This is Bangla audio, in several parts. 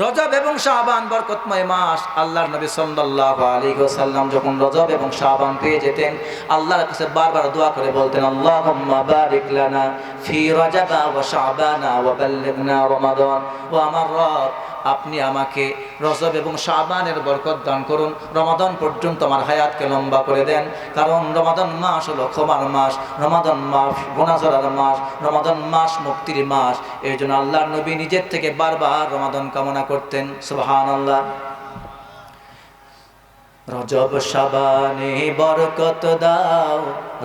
রজব এবং শাহবান বরকতময় মাস আল্লাহর নবী সাল্লাল্লাহু আলাইহি ওয়াসাল্লাম যখন রজব এবং শাহবান পেয়ে যেতেন, আল্লাহর কাছে বারবার দোয়া করে বলতেন, আল্লাহুম্মা বারিক লানা ফি রজব ওয়া শাবানা ওয়া বাল্লিগনা রমাদান ওয়া আমার রব আপনি আমাকে রজব এবং শাবানের বরকত দান করুন। রমাদন পর্যন্ত আমার হায়াতকে লম্বা করে দেন। কারণ রমাদন মাস হলো ক্ষমার মাস, রমাদন মাস গোনাজরার মাস, রমাদন মাস মুক্তির মাস। এই জন্য আল্লাহ নবী নিজের থেকে বারবার রমাদন কামনা করতেন। সুবহান আল্লাহ রজব সাবানে বরকত দাও,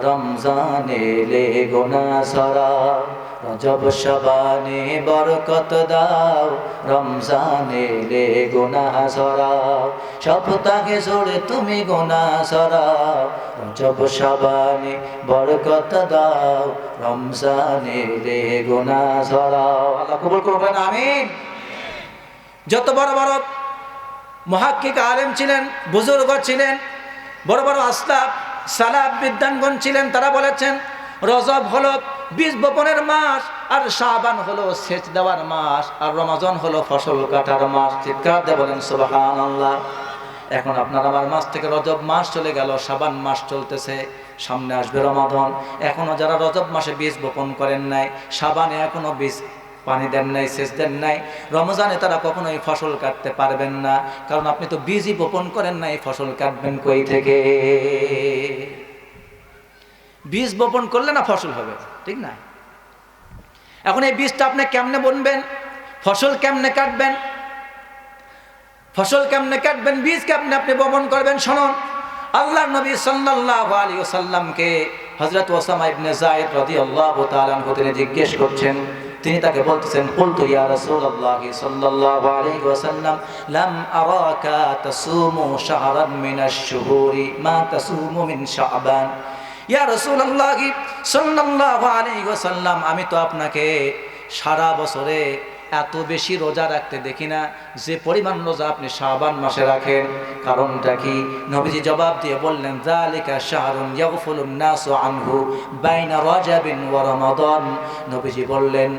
রমজানে লে গোনা সরাও। রজব সাবানে বরকত দাও, রমজানে লে গোনা সরাও। সপ্তাহে জোরে তুমি গোনা সরাও, রজব সাবানে বরকত দাও, রমজানে লে গোনা সরাও। আল্লাহ কবুল করবেন, আমিন। যত বড় বড় মহাক্কিক আলেম ছিলেন, বুজুর্গ ছিলেন, বড় বড় আস্তাব সালাব বিদ্যানগণ ছিলেন, তারা বলেছেন, রজব হলো বীজ বপনের মাস, আর শাবান হলো সেচ দেওয়ার মাস, আর রমাজন হলো ফসল কাটার মাস। চিৎকার দিয়ে বলেন সুবাহান আল্লাহ এখন আপনার আমার মাস থেকে রজব মাস চলে গেল সাবান মাস চলতেছে, সামনে আসবে রমাদন। এখনও যারা রজব মাসে বীজ বপন করেন নাই, শাবানে এখনও বীজ পানি দেন নাই, সেচ দেন নাই। রমজানে তারা কখনোই ফসল কাটতে পারবেন না। কারণ আপনি তো বীজই বপন করেন নাই ফসল কাটবেন কই থেকে? বীজ বপন করলে না ফসল হবে, ঠিক না? এখন এই বীজটা আপনি কেমনে বুনবেন? ফসল কেমনে কাটবেন? ফসল কেমনে কাটবেন? বীজ কেমনে আপনি বপন করবেন? শুনুন আল্লাহ নবী সাল্লাল্লাহু আলাইহি ওয়াসাল্লামকে হযরত ওসামা ইবনে যায়েদ রাদিয়াল্লাহু তাআলা আনহু তিনি জিজ্ঞেস করছেন তিনি তাকে বলতেছেন, কুলতু ইয়া রাসূলুল্লাহ সাল্লাল্লাহু আলাইহি ওয়াসাল্লাম, লাম আরাকা তাসুমু শাহরান মিনাশ শুহুরি, মা তাসুমু মিন শাবান। ইয়া রাসূলুল্লাহ সাল্লাল্লাহু আলাইহি ওয়াসাল্লাম, আমি তো আপনাকে সারা বছরে এত বেশি রোজা রাখতে দেখি না, যে পরিমাণ রোজা আপনি শাবান মাসে রাখেন। কারণটা কি? নবীজি জবাব দিয়ে বললেন জালিকা শাহরুন ইয়াগফুলুন নাসু আনহু বাইনা রাজাবিন ওয়া রমাদান। নবীজি বললেন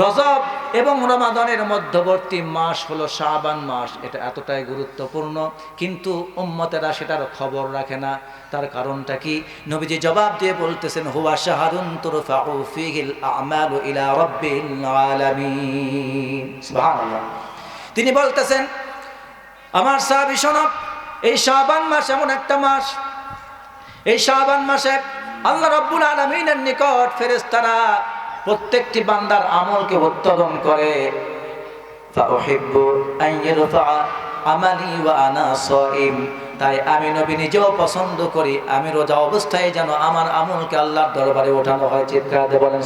রজব এবং রমাদানের মধ্যবর্তী মাস হলো শাবান মাস। এটা এতটাই গুরুত্বপূর্ণ, কিন্তু উম্মতেরা সেটার খবর রাখে না। তার কারণটা কি? নবীজি জবাব দিয়ে বলতেছেন, হুয়া শাহরুন ইলা তিনি বলতেছেন, আমার সাহাবী শোনো এই শাবান মাস এমন একটা মাস। এই শাবান মাসে আল্লাহ রব্বুল আলামিনের নিকট ফেরেশতারা প্রত্যেকটি বান্দার আমলকে উত্তোলন করে। তাই আমি নবী নিজেও পছন্দ করি, আমি রোজা অবস্থায় যেন আমার আমলকে আল্লাহর দরবারে ওঠানো হয়। চিৎকার বলেন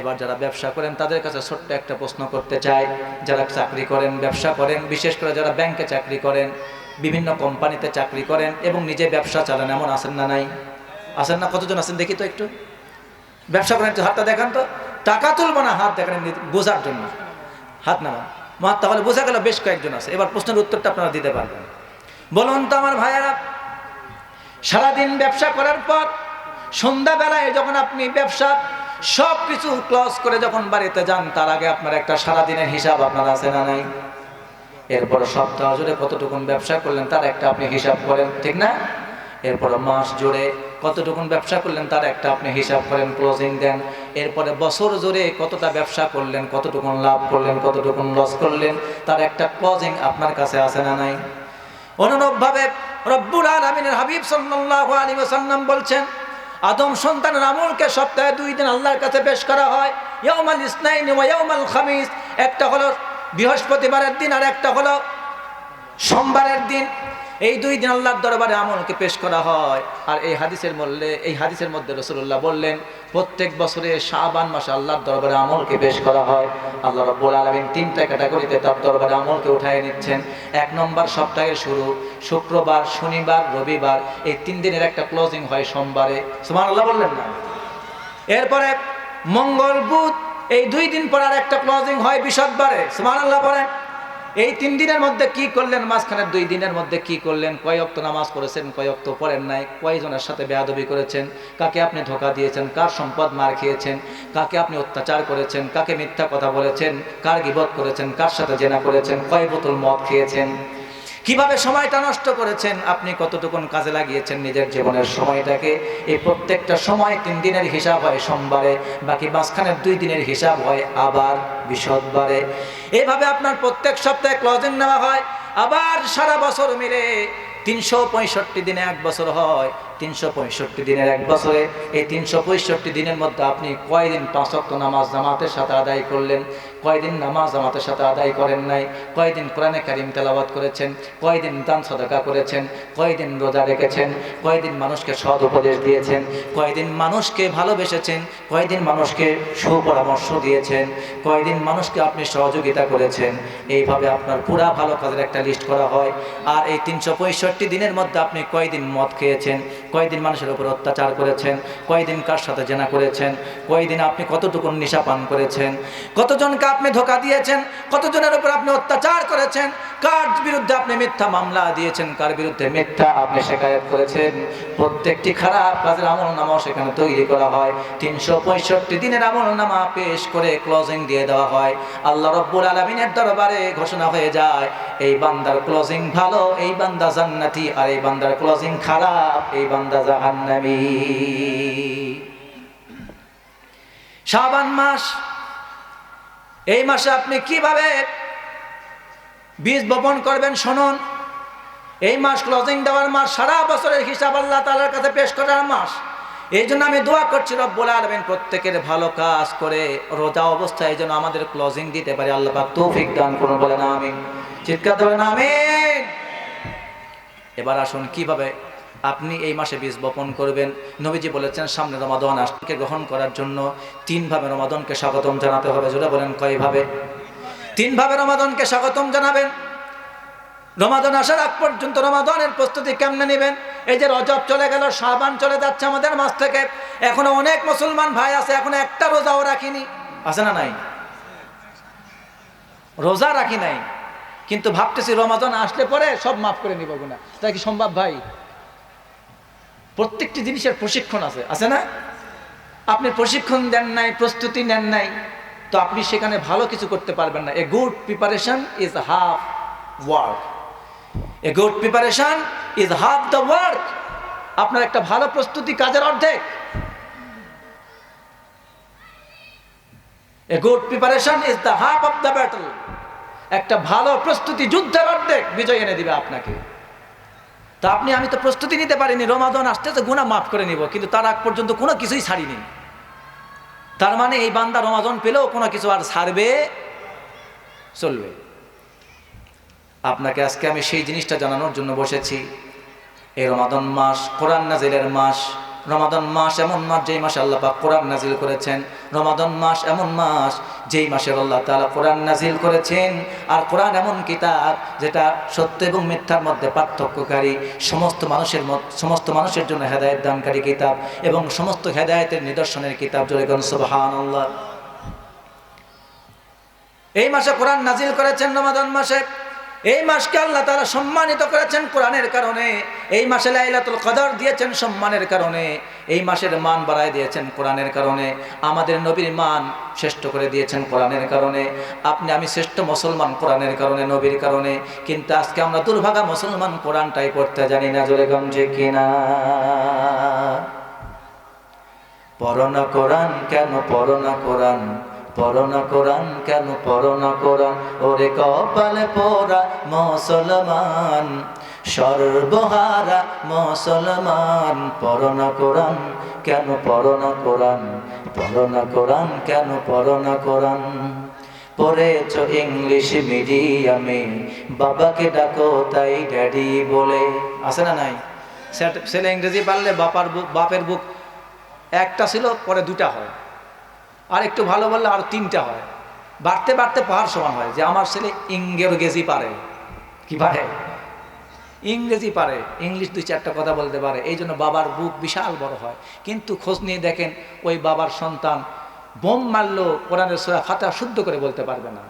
এবার যারা ব্যবসা করেন, তাদের কাছে ছোট্ট একটা প্রশ্ন করতে চাই। যারা চাকরি করেন, ব্যবসা করেন, বিশেষ করে যারা ব্যাংকে চাকরি করেন, বিভিন্ন কোম্পানিতে চাকরি করেন এবং নিজে ব্যবসা চালান, এমন আছেন না নাই? আছেন না? কতজন আছেন? দেখি তো একটু। ব্যবসা করেন হাতটা দেখান তো। টাকা তুলবো না, হাত দেখান বোঝার জন্য। হাত নামান। মা, তাহলে বোঝা গেল বেশ কয়েকজন আছে। এবার প্রশ্নের উত্তরটা আপনারা দিতে পারবেন। বলুন তো আমার ভাইয়েরা, সারাদিন ব্যবসা করার পর সন্ধ্যাবেলায় যখন আপনি ব্যবসা সব কিছু ক্লস করে যখন বাড়িতে যান, তার আগে আপনার একটা সারাদিনের হিসাব আপনার আছে না নাই? এরপর সপ্তাহ জুড়ে কতটুকুন ব্যবসা করলেন, তার একটা আপনি হিসাব করেন, ঠিক না? এরপর মাস জুড়ে কতটুকুন ব্যবসা করলেন তার একটা আপনি হিসাব করেন ক্লোজিং দেন। এরপরে বছর জুড়ে কতটা ব্যবসা করলেন, কতটুকুন লাভ করলেন, কতটুকুন লস করলেন, তার একটা ক্লোজিং আপনার কাছে আছে না নাই? অনুরূপভাবে রব্বুল আলমিনের হাবিব সাল্লাল্লাহু আলাইহি ওয়াসাল্লাম বলছেন, আদম সন্তানের আমলকে সপ্তাহে দুই দিন আল্লাহর কাছে পেশ করা হয়। ইয়াউমাল ইসনাইন ওয়া ইয়াউমাল খামিস, একটা হলো বৃহস্পতিবারের দিন আর একটা হলো সোমবারের দিন। এই দুই দিন আল্লাহর দরবারে আমলকে পেশ করা হয়। আর এই হাদিসের মধ্যে, এই হাদিসের মধ্যে রসুল্লাহ বললেন, প্রত্যেক বছরে শাবান মাসে আল্লাহর দরবারে আমলকে পেশ করা হয়। আল্লাহ রব্বুল আলমিন তিনটা ক্যাটাগরিতে তার দরবারে আমলকে উঠায় নিচ্ছেন। এক নম্বর সপ্তাহের শুরু, শুক্রবার, শনিবার, রবিবার, এই তিন দিনের একটা ক্লোজিং হয় সোমবারে। সুমান আল্লাহ বললেন না? এরপরে মঙ্গল, বুধ, এই দুই দিন পর আর একটা ক্লোজিং হয় বিশদবারে সুমান আল্লাহ বলেন। এই তিন দিনের মধ্যে কি করলেন? মাঝখানের দুই দিনের মধ্যে কি করলেন? কয় অক্ত নামাজ পড়েছেন, কয় অক্ত পড়েন নাই? কয়জনের সাথে বেয়াদবি করেছেন? কাকে আপনি ধোকা দিয়েছেন? কার সম্পদ মার খেয়েছেন? কাকে আপনি অত্যাচার করেছেন? কাকে মিথ্যা কথা বলেছেন? কার গিবত করেছেন? কার সাথে জেনা করেছেন? কয় বোতল মদ খেয়েছেন? কীভাবে সময়টা নষ্ট করেছেন? আপনি কতটুকুন কাজে লাগিয়েছেন নিজের জীবনের সময়টাকে? এই প্রত্যেকটা সময় তিন দিনের হিসাব হয় সোমবারে, বাকি মাঝখানের দুই দিনের হিসাব হয় আবার বিশদবারে এভাবে আপনার প্রত্যেক সপ্তাহে ক্লজিং নেওয়া হয়, আবার সারা বছর মিলে তিনশো পঁয়ষট্টি দিনে এক বছর হয়। তিনশো পঁয়ষট্টি দিনের এক বছরে, এই তিনশো পঁয়ষট্টি দিনের মধ্যে আপনি কয়দিন পাঁচক্ত নামাজ জামাতের সাথে আদায় করলেন? কয়দিন নামাজ জামাতের সাথে আদায় করেন নাই, কয়দিন কোরআনে কারিম তেলাবাদ করেছেন, কয়দিন দান সদকা করেছেন, কয়দিন রোজা রেখেছেন, কয়দিন মানুষকে সৎ উপদেশ দিয়েছেন, কয়দিন মানুষকে ভালোবেসেছেন, কয়দিন মানুষকে সুপরামর্শ দিয়েছেন, কয়দিন মানুষকে আপনি সহযোগিতা করেছেন। এইভাবে আপনার পুরা ভালো কাজের একটা লিস্ট করা হয়। আর এই তিনশো পঁয়ষট্টি দিনের মধ্যে আপনি কয়দিন মদ খেয়েছেন, কয়দিন মানুষের উপর অত্যাচার করেছেন, কয়দিন কার সাথে জেনা করেছেন, কয়দিন আপনি কতটুকু নিশা পান করেছেন, কতজনকে আপনি ধোকা দিয়েছেন, কতজনের উপর আপনি অত্যাচার করেছেন, কার বিরুদ্ধে আপনি মিথ্যা মামলা দিয়েছেন, কার বিরুদ্ধে মিথ্যা আপনি শেখায়ত করেছেন? প্রত্যেকটি খারাপ কাজের আমল নামাও সেখানে তৈরি করা হয়। তিনশো পঁয়ষট্টি দিনের আমল নামা পেশ করে ক্লোজিং দিয়ে দেওয়া হয়। আল্লাহ রব্বুল আলমিনের দরবারে ঘোষণা হয়ে যায়, এই বান্দার ক্লোজিং ভালো, এই বান্দা জান্নাতি, আর এই বান্দার ক্লোজিং খারাপ, এই বান্দা জাহান্নামী। শাবান মাস এই মাসে আপনি কীভাবে বীজ বপন করবেন শুনুন। এই মাস ক্লোজিং দেওয়ার মাস, সারা বছরের হিসাব আল্লাহ তালার কাছে পেশ করার মাস। এই জন্য আমি দোয়া করছি, রব্বুল আলমিন প্রত্যেকের ভালো কাজ করে রোজা অবস্থায় জন্য আমাদের ক্লোজিং দিতে পারে। আল্লাহ পাক তৌফিক দান করুন বলে না আমি চিৎকার দেবেন আমিন। এবার আসুন, কীভাবে আপনি এই মাসে বীজ বপন করবেন। নবীজি বলেছেন, সামনে রমাদন আসকে গ্রহণ করার জন্য তিনভাবে রমাদনকে স্বাগতম জানাতে হবে। যেটা বলেন কয়ভাবে তিনভাবে রমাদনকে স্বাগতম জানাবেন। রমাদন আসার আগ পর্যন্ত রমাদনের প্রস্তুতি কেমনে নেবেন? এই যে রজব চলে গেল সাবান চলে যাচ্ছে আমাদের মাস থেকে। এখনও অনেক মুসলমান ভাই আছে, এখনও একটা রোজাও রাখিনি। আছে না নাই? রোজা রাখি নাই। কিন্তু ভাবতেছি রমাদন আসলে পরে সব মাফ করে নিব গুনা তাই কি সম্ভব ভাই? প্রত্যেকটি জিনিসের প্রশিক্ষণ আছে। আছে না? আপনি প্রশিক্ষণ দেন নাই, প্রস্তুতি নেন নাই, তো আপনি সেখানে ভালো কিছু করতে পারবেন না। A good preparation is half work a good preparation is half the work আপনার একটা ভালো প্রস্তুতি কাজের অর্ধেক। A good preparation is the half of the battle একটা ভালো প্রস্তুতি যুদ্ধের অর্ধেক বিজয় এনে দিবে আপনাকে। তা আপনি, আমি তো প্রস্তুতি নিতে পারিনি। রমাদন আসতেছে গুণা মাফ করে নিব। কিন্তু তার আগ পর্যন্ত কোনো কিছুই ছাড়িনি। তার মানে এই বান্দা রমাদন পেলেও কোনো কিছু আর ছাড়বে, চলবে। আপনাকে আজকে আমি সেই জিনিসটা জানানোর জন্য বসেছি। এই রমাদন মাস, কোরআন নাজিলের মাস রমাদন মাস এমন মাস যেই মাসে আল্লাহ পাক কোরআন নাজিল করেছেন। রমাদন মাস এমন মাস যেই মাসের আল্লাহ তাআলা কোরআন নাজিল করেছেন। আর কোরআন এমন কিতাব যেটা সত্য এবং মিথ্যার মধ্যে পার্থক্যকারী, সমস্ত মানুষের সমস্ত মানুষের জন্য হেদায়েত দানকারী কিতাব এবং সমস্ত হেদায়েতের নিদর্শনের কিতাব জয়গণ সুবহানাল্লাহ। এই মাসে কোরআন নাজিল করেছেন রমাদান মাসে। এই মাসকে আল্লাহ তারা সম্মানিত করেছেন কোরআনের কারণে। এই মাসে লাইলাতুল কদর দিয়েছেন সম্মানের কারণে। এই মাসের মান বাড়ায় দিয়েছেন কোরআনের কারণে। আমাদের নবীর মান শ্রেষ্ঠ করে দিয়েছেন কোরআনের কারণে। আপনি, আমি শ্রেষ্ঠ মুসলমান কোরআনের কারণে, নবীর কারণে। কিন্তু আজকে আমরা দুর্ভাগা মুসলমান কোরআনটাই পড়তে জানি না, জোরে গঞ্জে কিনা পড়না কোরআন কেন? পড়না কোরআন। পড়না কোরআন, কেন পড়না কোরআন? ওরে কপালে পোড়া মুসলমান, সর্বহারা মুসলমান। পড়না কোরআন, কেন পড়না কোরআন? পড়না কোরআন, কেন পড়না কোরআন? পড়েছ ইংলিশ মিডিয়ামে, বাবাকে ডাকো তাই ড্যাডি বলে। আছে না নাই? ছেলে ইংরেজি পারলে বাপার বুক বাপের বুক একটা ছিল, পরে দুটা হয়। আর একটু ভালো বললে আর তিনটা হয়। বাড়তে বাড়তে পাহাড় সমান হয়, যে আমার ছেলে ইংরেজি পারে। কি পারে? ইংরেজি পারে, ইংলিশ দুই চারটা কথা বলতে পারে, এই জন্য বাবার বুক বিশাল বড় হয়। কিন্তু খোঁজ নিয়ে দেখেন, ওই বাবার সন্তান বোম মারলো কোরআনের সোয়া ফাতা শুদ্ধ করে বলতে পারবে না।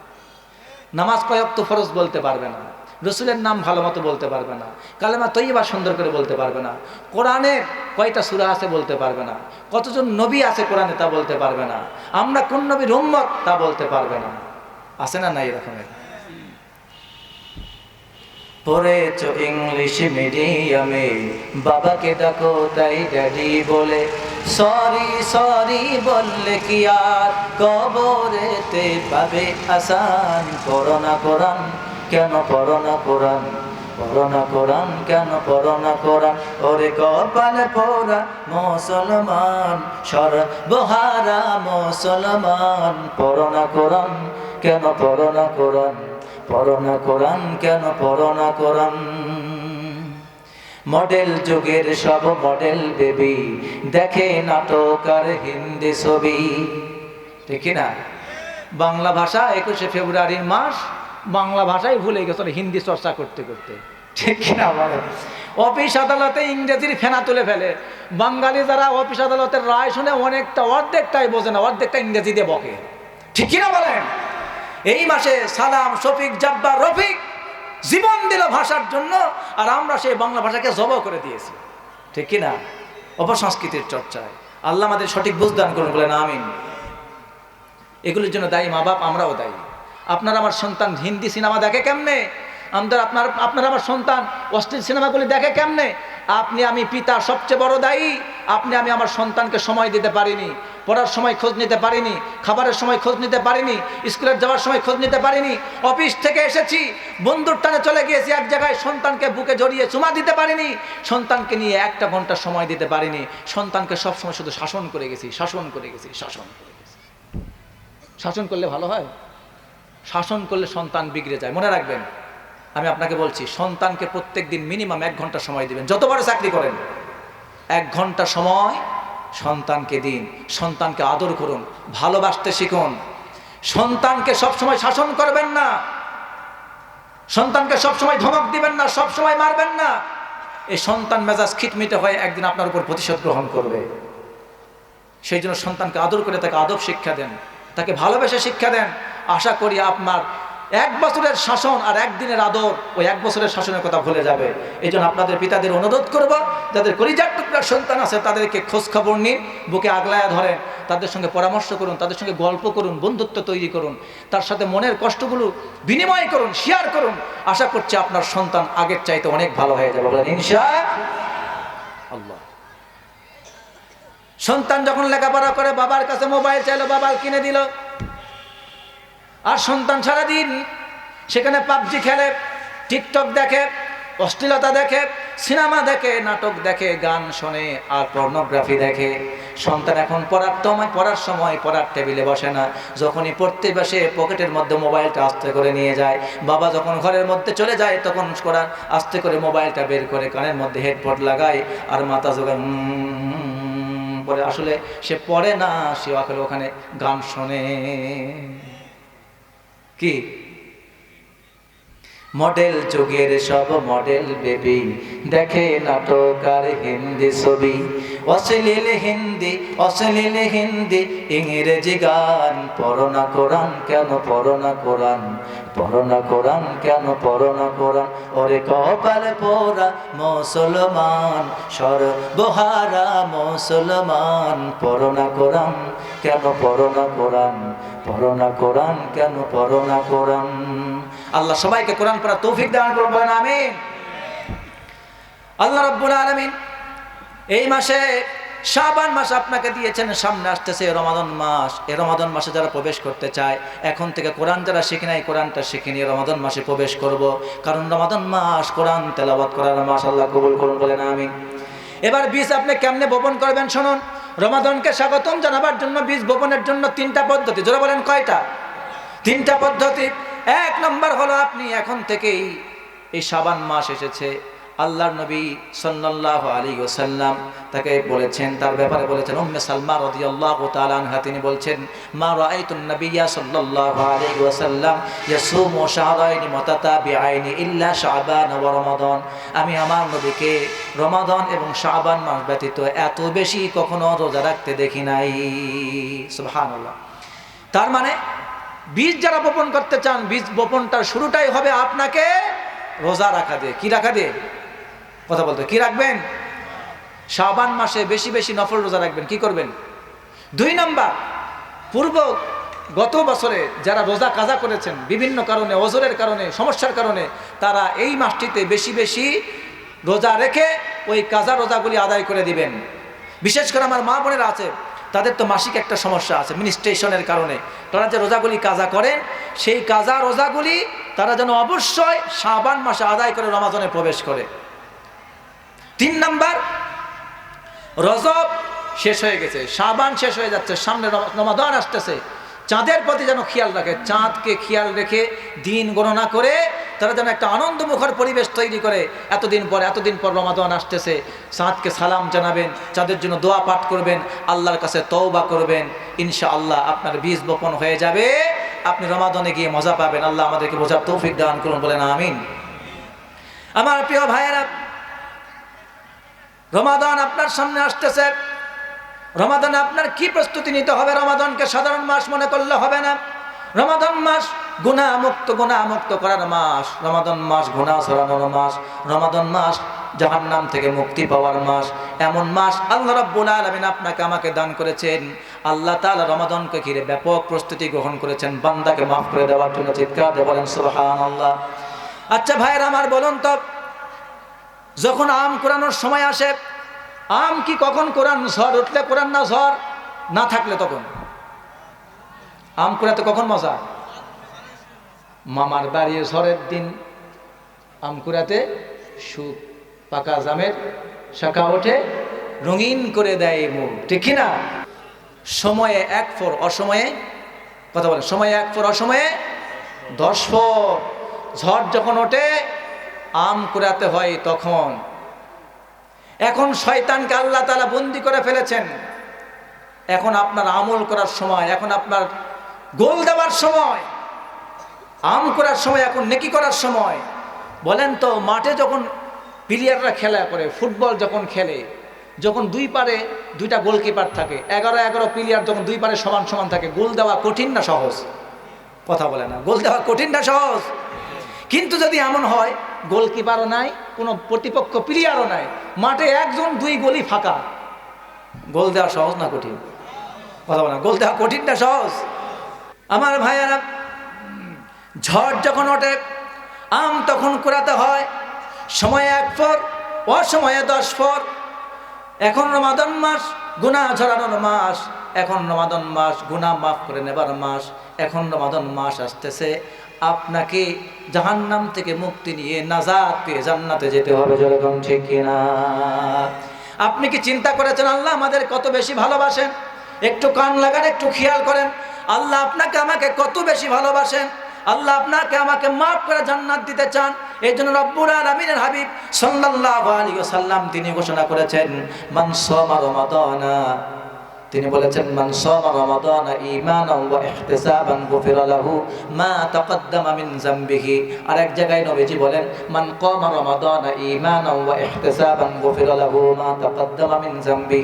নামাজ কয়ক তো ফরজ বলতে পারবে না। রসুলের নাম ভালো মতো বলতে পারবে না, কালেমা তৈবা সুন্দর করে বলতে পারবে না কোরআনের কয়টা সুরা আছে বলতে পারবে না, কতজন নবী আছে কোরআনে তা বলতে পারবে না, আমরা কোন নবীর উম্মত তা বলতে পারবে না, আছে না নাই এরকমের? পড়েছ ইংলিশ মিডিয়ামে, বাবাকে ডাকো তাই ড্যাডি বলে, সরি সরি বললে কি আর কবরেতে পাবে আসান করোনা কোরআন কেন পড়না? কোরআন পড়না কোরআন কেন পড়না? কোরআন ওরে কপালে পোড়া মুসলমান, সর্বহারা মুসলমান। পড়না কোরআন কেন পড়না? কোরআন পড়না কোরআন কেন পড়না? কোরআন মডেল যুগের সব মডেল বেবি, দেখে নাটক আর হিন্দি ছবি। ঠিক না? বাংলা ভাষা একুশে ফেব্রুয়ারির মাস বাংলা ভাষাই ভুলে গেছে হিন্দি চর্চা করতে করতে। ঠিক না বলে অফিস আদালতে ইংরেজির ফেনা তুলে ফেলে। বাঙালি যারা অফিস আদালতের রায় শুনে অনেকটা অর্ধেকটাই বোঝে না অর্ধেকটা ইংরেজি দিয়ে বকে। ঠিক না বলেন? এই মাসে সালাম শফিক জাব্বার রফিক জীবন দিল ভাষার জন্য আর আমরা সেই বাংলা ভাষাকে জব করে দিয়েছি। ঠিক কিনা? অপসংস্কৃতির চর্চায়। আল্লাহ আমাদের সঠিক বুঝদান করুন বলেন আমিন। এগুলির জন্য দায়ী মা বাপ আমরাও দায়ী। আপনার আমার সন্তান হিন্দি সিনেমা দেখে কেমনে? আমাদের আপনার আপনার আমার সন্তান অশ্লীল সিনেমাগুলি দেখে কেমনে? আপনি, আমি পিতা সবচেয়ে বড় দায়ী। আপনি, আমি আমার সন্তানকে সময় দিতে পারিনি, পড়ার সময় খোঁজ নিতে পারিনি, খাবারের সময় খোঁজ নিতে পারিনি, স্কুলের যাওয়ার সময় খোঁজ নিতে পারিনি, অফিস থেকে এসেছি, বন্ধুর টানে চলে গিয়েছি, এক জায়গায় সন্তানকে বুকে জড়িয়ে চুমা দিতে পারিনি, সন্তানকে নিয়ে একটা ঘণ্টা সময় দিতে পারিনি, সন্তানকে সবসময় শুধু শাসন করে গেছি, শাসন করে গেছি, শাসন করে গেছি। শাসন করলে ভালো হয়? শাসন করলে সন্তান বিগড়ে যায়। মনে রাখবেন, আমি আপনাকে বলছি, সন্তানকে প্রত্যেক দিন মিনিমাম এক ঘণ্টা সময় দিবেন। যত বড় চাকরি করেন, এক ঘণ্টা সময় সন্তানকে দিন। সন্তানকে আদর করুন, ভালোবাসতে শিখুন। সন্তানকে সবসময় শাসন করবেন না। সন্তানকে সবসময় ধমক দিবেন না, সবসময় মারবেন না। এই সন্তান মেজাজ খিটমিটে হয়ে একদিন আপনার উপর প্রতিশোধ গ্রহণ করবে। সেই জন্য সন্তানকে আদর করে তাকে আদব শিক্ষা দেন, তাকে ভালোবেসে শিক্ষা দেন। আশা করি আপনার এক বছরের শাসন আর একদিনের আদর ওই এক বছরের শাসনের কথা ভুলে যাবে। এই জন্য আপনাদের পিতাদের অনুরোধ করব, যাদের কলিজার টুকরার সন্তান আছে, তাদেরকে খোঁজ খবর নিন, বুকে আগলায়া ধরেন, তাদের সঙ্গে পরামর্শ করুন, তাদের সঙ্গে গল্প করুন, বন্ধুত্ব তৈরি করুন, তার সাথে মনের কষ্টগুলো বিনিময় করুন শেয়ার করুন। আশা করছি আপনার সন্তান আগের চাইতে অনেক ভালো হয়ে যাবে। সন্তান যখন লেখাপড়া করে, বাবার কাছে মোবাইল চাইলো, বাবা কিনে দিল আর সন্তান সারাদিন সেখানে পাবজি খেলে, টিকটক দেখে, অশ্লীলতা দেখে, সিনেমা দেখে, নাটক দেখে, গান শোনে আর পর্নোগ্রাফি দেখে। সন্তান এখন পড়ার সময় পড়ার সময় পড়ার টেবিলে বসে না। যখনই পড়তে বসে, পকেটের মধ্যে মোবাইলটা আস্তে করে নিয়ে যায়। বাবা যখন ঘরের মধ্যে চলে যায়, তখন করা আস্তে করে মোবাইলটা বের করে কানের মধ্যে হেডফোন লাগায় আর মাথা জোগায় পরে আসলে সে পড়ে না, সে আসলে ওখানে গান শোনে। কি মডেল যুগের সব মডেল বেবি। দেখে নাটক আর হিন্দি ছবি। অশ্লীল হিন্দি অশ্লীল হিন্দি, ইংরেজি গান। পড়না কোরআন কেন পড়না কোরআন পড়না কোরআন কেন পড়না কোরআন ওরে কপালে পোড়া মুসলমান, সর্বহারা মুসলমান। পড়না কোরআন কেন পড়না কোরআন পড়না কোরআন কেন পড়না কোরআন আল্লাহ সবাইকে কোরআন পড়া তৌফিক দান করুন, বলেন আমিন। আল্লাহ রাব্বুল আলামিন এই মাসে শাবান মাস আপনাকে দিয়েছেন, সামনে আসতেছে রমাদন মাস। এই রমাদন মাসে যারা প্রবেশ করতে চায়, এখন থেকে কোরআন যারা শিখে নাই কোরআনটা শিখে নিয়ে রমাদন মাসে প্রবেশ করব। কারণ রমাদন মাস, কোরআন তেলাবাদ করার মাস, আল্লাহ কবুল করুন, বলেন আমিন। এবার বীজ আপনি কেমনে বপন করবেন শুনুন। রমাদনকে স্বাগতম জানাবার জন্য বীজ বপনের জন্য তিনটা পদ্ধতি যারা বলেন কয়টা? তিনটা পদ্ধতি। এক নম্বর হলো আপনি এখন থেকেই এই সাবান মাস এসেছে। আল্লাহর নবী সাল্লাল্লাহু আলাইহি ওয়াসাল্লাম তাকে বলেছেন, তার ব্যাপারে বলেছেন, উম্মে সালমা রাদিয়াল্লাহু তাআলা আনহা তিনি বলছেন, মা রাআইতুন নাবিয়্যা সাল্লাল্লাহু আলাইহি ওয়াসাল্লাম ইয়াসুমু শাহরাইনি মুতাতাবিআইনি ইল্লা শাবান ওয়া রমাদান। আমি আমার নবীকে রমাদন এবং শাবান মাস ব্যতীত এত বেশি কখনো রোজা রাখতে দেখি নাই। সুবহানাল্লাহ। তার মানে বীজ যারা বপন করতে চান, বীজ বপনটার শুরুটাই হবে আপনাকে রোজা রাখা দিয়ে। কি রাখা দিয়ে? কথা বলতে, কি রাখবেন? শাবান মাসে বেশি বেশি নফল রোজা রাখবেন, কি করবেন? দুই নাম্বার, পূর্ব গত বছরে যারা রোজা কাজা করেছেন, বিভিন্ন কারণে, ওজরের কারণে, সমস্যার কারণে, তারা এই মাসটিতে বেশি বেশি রোজা রেখে ওই কাজা রোজাগুলি আদায় করে দিবেন। বিশেষ করে আমার মা বোনেরা আছে তাদের তো মাসিক একটা সমস্যা আছে মিনিস্ট্রেশনের কারণে। তারা যে রোজাগুলি কাজা করেন সেই কাজা রোজাগুলি তারা যেন অবশ্যই সাবান মাসে আদায় করে রমাজনে প্রবেশ করে। তিন নাম্বার, রজব শেষ হয়ে গেছে সাবান শেষ হয়ে যাচ্ছে, সামনে রম- রমাদান আসতেছে। চাঁদের প্রতি যেন খেয়াল রাখে, চাঁদকে খেয়াল রেখে দিন গণনা করে তারা যেন একটা আনন্দমুখর পরিবেশ তৈরি করে। এতদিন পর এতদিন পর রমাদান আসতেছে। চাঁদকে সালাম জানাবেন চাঁদের জন্য দোয়া পাঠ করবেন, আল্লাহর কাছে তওবা করবেন। ইনশা আল্লাহ আপনার বীজ বপন হয়ে যাবে। আপনি রমাদনে গিয়ে মজা পাবেন। আল্লাহ আমাদেরকে বোঝার তৌফিক দান করুন, বলেন আমিন। আমার প্রিয় ভাইয়েরা, রমাদান আপনার সামনে আসতেছে। রমাদান আপনার কি প্রস্তুতি নিতে হবে? রমাদানকে সাধারণ মাস মনে করলে হবে না। রমাদান মাস গুণা মুক্ত গুণা মুক্ত করার মাস। রমাদন মাস গুণা সরানোর মাস। রমাদন মাস জাহান্নাম থেকে মুক্তি পাওয়ার মাস। এমন মাস আল্লাহ রাব্বুল আলামিন আপনাকে আমাকে দান করেছেন। আল্লাহ তাআলা রমাদনকে ঘিরে ব্যাপক প্রস্তুতি গ্রহণ করেছেন। বান্দাকে মাফ করে দেওয়ার জন্য চিৎকার বলেন, সুবহানাল্লাহ। আচ্ছা ভাইয়েরা আমার, বলুন তো, যখন আম কোরআনোর সময় আসে, আম কি কখন কোরআন ঝড়? উঠলে কোরআন না ঝড়? না থাকলে তখন? আম কোরআতে কখন মজা? মামার বাড়ি ঝড়ের দিন। আম কুড়াতে সুখ, পাকা জামের শাখা ওঠে, রঙিন করে দেয় মুখ। ঠিক না? সময়ে এক ফোর অসময়ে কথা বলে, সময়ে এক ফোর অসময়ে দশ ফোর ঝড় যখন ওঠে আম কুড়াতে হয় তখন। এখন শয়তানকে আল্লাহ তালা বন্দি করে ফেলেছেন। এখন আপনার আমল করার সময়, এখন আপনার গোল দেওয়ার সময়। আম করার সময়, এখন নেকি করার সময়। বলেন তো, মাঠে যখন প্লেয়াররা খেলা করে, ফুটবল যখন খেলে, যখন দুই পারে দুইটা গোলকিপার থাকে, এগারো এগারো প্লেয়ার যখন দুই পারে সমান সমান থাকে, গোল দেওয়া কঠিন না সহজ? কথা বলে না, গোল দেওয়া কঠিন না সহজ? কিন্তু যদি এমন হয়, গোলকিপারও নাই, কোনো প্রতিপক্ষ প্লেয়ারও নাই, মাঠে একজন, দুই গোলই ফাঁকা। গোল দেওয়া সহজ না কঠিন? কথা বলে না, গোল দেওয়া কঠিন না সহজ? আমার ভাইয়ারা ঝড় যখন ওঠে, আম তখন কুড়াতে হয়, সময়ে এক ফর অসময়ে দশ ফর এখন রমাদন মাস গুণা ঝরানোর মাস, এখন রমাদন মাস গুণা মাফ করে নেবার মাস, এখন রমাদন মাস আসতেছে। আপনাকে জাহান্নাম থেকে মুক্তি নিয়ে নাজাদ পেয়ে জান্নাতে যেতে হবে, যেরকম ঠিক কিনা। আপনি কি চিন্তা করেছেন, আল্লাহ আমাদের কত বেশি ভালোবাসেন? একটু কান লাগান, একটু খেয়াল করেন। আল্লাহ আপনাকে আমাকে কত বেশি ভালোবাসেন? আল্লাহ আপনাকে আমাকে মাফ করে জান্নাত দিতে চান। এই জন্য রব্বুল আলামিনের হাবিব সাল্লাল্লাহু আলাইহি সাল্লাম তিনি ঘোষণা করেছেন, মান সামা রমাদানা তিনি বলেছেন, মান সামা রমাদানা ঈমানান ওয়া ইহতিসাবান গুফিরা লাহু মা তাকদ্দামা মিন যামবিহি এক জায়গায় নবীজি বলেন, মান কামা রমাদানা ঈমানান ওয়া ইহতিসাবান গুফিরা লাহু মা তাকদ্দামা মিন যামবি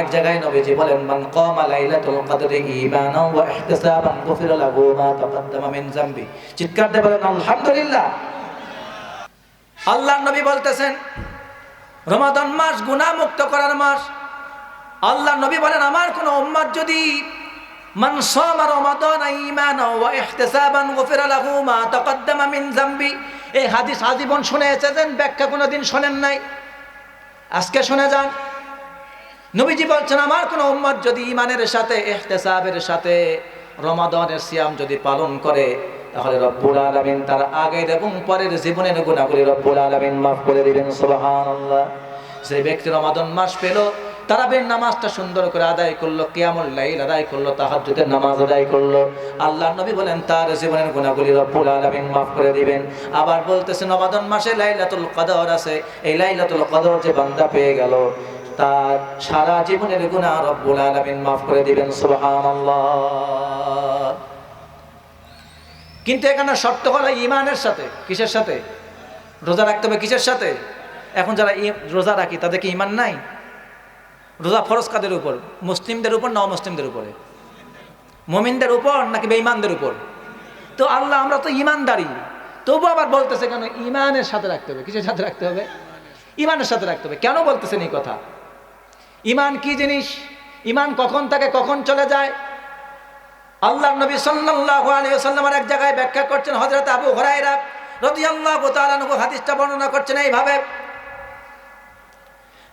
এক জায়গায় নবীজি বলেন, মান কামা লাইলাতুল কদরি ঈমানান ওয়া ইহতিসাবান গুফিরা লাহু মা তাকদ্দামা মিন যামবি চিৎকার দিয়ে বলেন, আলহামদুলিল্লাহ। আল্লাহ নবী বলতেছেন, রমাদান মাস গুনাহ মুক্ত করার মাস। আল্লাহ নবী বলেন, আমার কোন উম্মত যদি মান সামা রমাদান ঈমানান ওয়া ইহতিসাবান গুফিরা লাহু মা তাকদ্দামা মিন যামবি। এই হাদিস আজীবন শুনে এসেছেন ব্যাখ্যা কোনোদিন শোনেন নাই। আজকে শুনে যান নবীজি বলছেন, আমার কোন উম্মত যদি ইমানের সাথে, ইহতিসাবের সাথে রমাদানের সিয়াম যদি পালন করে, তাহলে রব্বুল আলামিন তার আগের এবং পরের জীবনের গুণাগুলি রব্বুল আলামিন মাফ করে দিবেন, সুবহানাল্লাহ। যে ব্যক্তি রমাদান মাস পেল তারাবের নামাজটা সুন্দর করে আদায় করল, কিয়ামুল লাইল আদায় করল, তাহাজ্জুদের নামাজ আদায় করল। আল্লাহ নবী বলেন, তার জীবনের গুণাগুলি রব্বুল আলামিন মাফ করে দিবেন। আবার বলতেছে রমাদান মাসে লাইলাতুল কদর আছে। এই লাইলাতুল কদর যে বান্দা পেয়ে গেল, তার সারা জীবনের গুনাহ রব্বুল আলামিন মাফ করে দিবেন, সুবহানাল্লাহ। কিন্তু এখানে শর্ত হলো ইমানের সাথে, কিসের সাথে? রোজা রাখতে হবে কিসের সাথে? এখন যারা রোজা রাখি, তাদের কি ইমান নাই? রোজা ফরজ কাদের উপর? মুসলিমদের উপর না অমুসলিমদের উপরে? মমিনদের উপর নাকি বেঈমানদের উপর? তো আল্লাহ, আমরা তো ইমানদারি তবু আবার বলতেছে কেন? ইমানের সাথে রাখতে হবে। কিসের সাথে রাখতে হবে? ইমানের সাথে রাখতে হবে। কেন বলতেছেন এই কথা? ইমান কি জিনিস? ইমান কখন থাকে কখন চলে যায়? আল্লাহ নবী সাল্লাল্লাহু আলাইহি ওয়াসাল্লামের এক জায়গায় ব্যাখ্যা করছেন হযরত আবু হুরায়রা রাদিয়াল্লাহু তাআলা আনহু হাদিসটা বর্ণনা করছেন এইভাবে।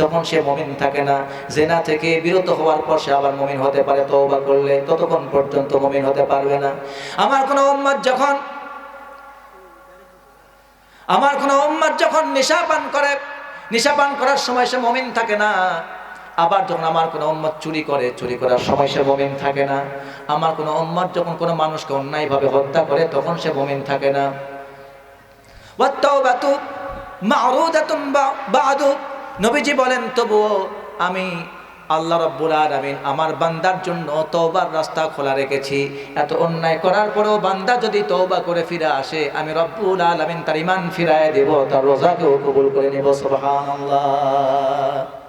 তখন সে মমিন থাকে না। জেনা থেকে বিরত হওয়ার পর সে আবার মমিন হতে পারে, তওবা করলে ততক্ষণ পর্যন্ত মমিন হতে পারবে না। আমার কোনো উম্মাদ যখন আমার কোনো উম্মাদ যখন নেশা পান করে, নেশা পান করার সময় সে মমিন থাকে না। আবার যখন আমার কোনো উম্মত চুরি করে, চুরি করার সময় সে মমিন থাকে না। আমার কোনো উম্মত যখন কোনো মানুষকে অন্যায়ভাবে হত্যা করে, তখন সে মমিন থাকে না। বা'দু নবীজি বলেন, তবুও আমি আল্লাহ রব্বুল আমিন আমার বান্দার জন্য তৌবার রাস্তা খোলা রেখেছি। এত অন্যায় করার পরেও বান্দা যদি তৌবা করে ফিরে আসে, আমি রব্বুল আলামিন তার ইমান ফিরায় দেব, তার রোজাকেও কবুল করে নেব। সুবহানাল্লাহ।